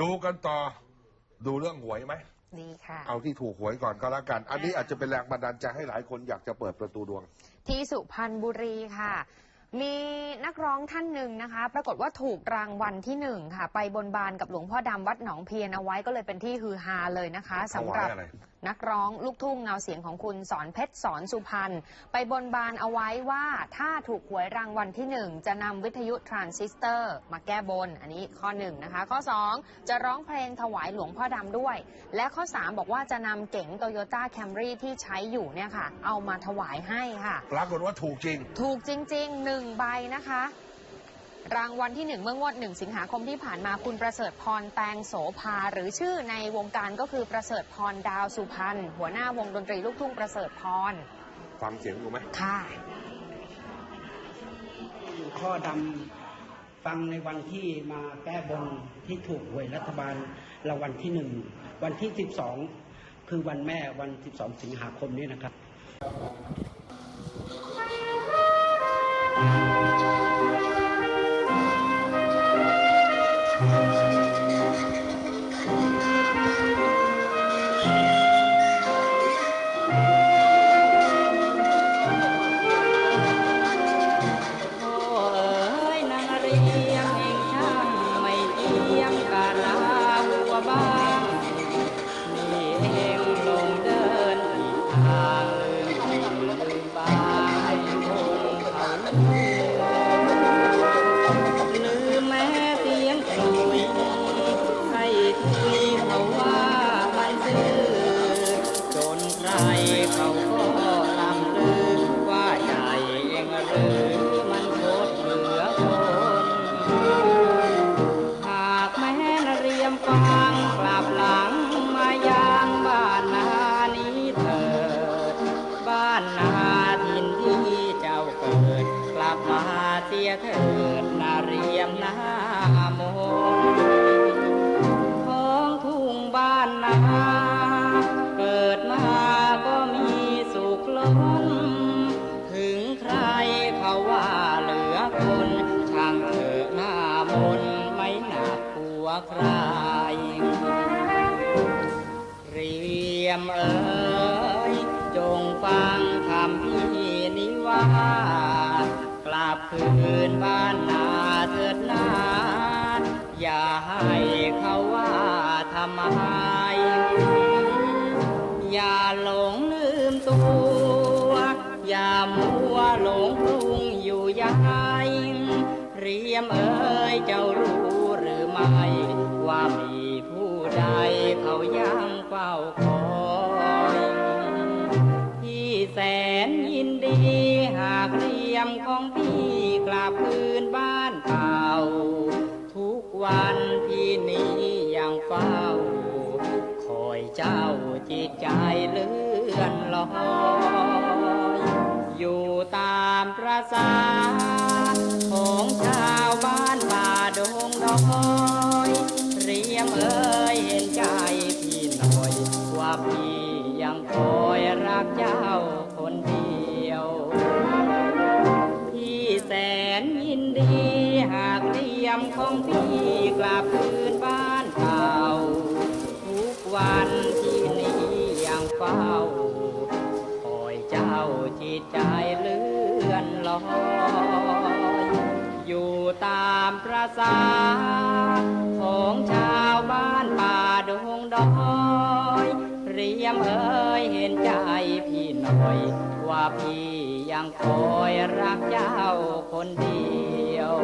ดูกันต่อดูเรื่องหวยไหม ดีค่ะ เอาที่ถูกหวยก่อนก็แล้วกัน อันนี้อาจจะเป็นแรงบันดาลใจให้หลายคนอยากจะเปิดประตูดวง ที่สุพรรณบุรีค่ะ มีนักร้องท่านหนึ่งนะคะ ปรากฏว่าถูกรางวัลที่หนึ่งค่ะ ไปบนบานกับหลวงพ่อดำวัดหนองเพียนเอาไว้ก็เลยเป็นที่ฮือฮาเลยนะคะสำหรับถวายอะไรนักร้องลูกทุ่งเงาเสียงของคุณสอนเพชรสอนสุพรรณไปบนบานเอาไว้ว่าถ้าถูกหวยรางวัลที่หนึ่งจะนำวิทยุทรานซิสเตอร์มาแก้บน อันนี้ข้อหนึ่งนะคะ ข้อ2จะร้องเพลงถวายหลวงพ่อดำด้วย และข้อ3บอกว่าจะนำเก๋งโตโยต้าแคมรี่ที่ใช้อยู่เนี่ยค่ะ เอามาถวายให้ค่ะ ปรากฏว่าถูกจริง ถูกจริงๆหนึ่งใบนะคะ รางวัลที่หนึ่งเมื่องวดหนึ่งสิงหาคมที่ผ่านมาคุณประเสริฐพรแตงโสภา หรือชื่อในวงการก็คือประเสริฐพรดาวสุพรรณหัวหน้าวงดนตรีลูกทุ่งประเสริฐพรฟังเสียงดูไหมค่ะข้อดำฟังในวันที่มาแก้บนที่ถูกหวยรัฐบาลรางวัลที่หนึ่งวันที่ 12 คือวันแม่วัน 12 สิงหาคมนี้นะครับ ยเถิดนาเรียมนามนท้องทุ่งบ้านนาเกิดมาก็มีสุขล้นถึงใครเขาว่าเหลือคนช่างเถอะหน้ามนไม่หนักหัวใครเรียมเอ๋ยจงฟังคำพี่นิว่า กลับคืน เขาว่าทำไมอย่าหลงลืมตัว อย่ามัวหลงปรุงอยู่ยังไงเรียมเอ๋ยเจ้ารู้หรือไม่ ว่ามีผู้ใดเขายังเฝ้าคอยพี่แสนยินดีหากเรียมของพี่กลับคืน อนลอยอยู่ตามประสาของชาวบ้านป่าดงดอยเรียมเอ่ยเห็นใจพี่หน่อย ว่าพี่ยังคอยรักเจ้าคนเดียว พี่แสนยินดีหากเรียมของพี่กลับคืนบ้านเก่าทุกวันที่นี้ยังเฝ้า ใจเลื่อนลอยอยู่ตามประสาของชาวบ้านป่าดงดอยเรียมเอ่ยเห็นใจพี่หน่อย ว่าพี่ยังคอยรักเจ้าคนเดียว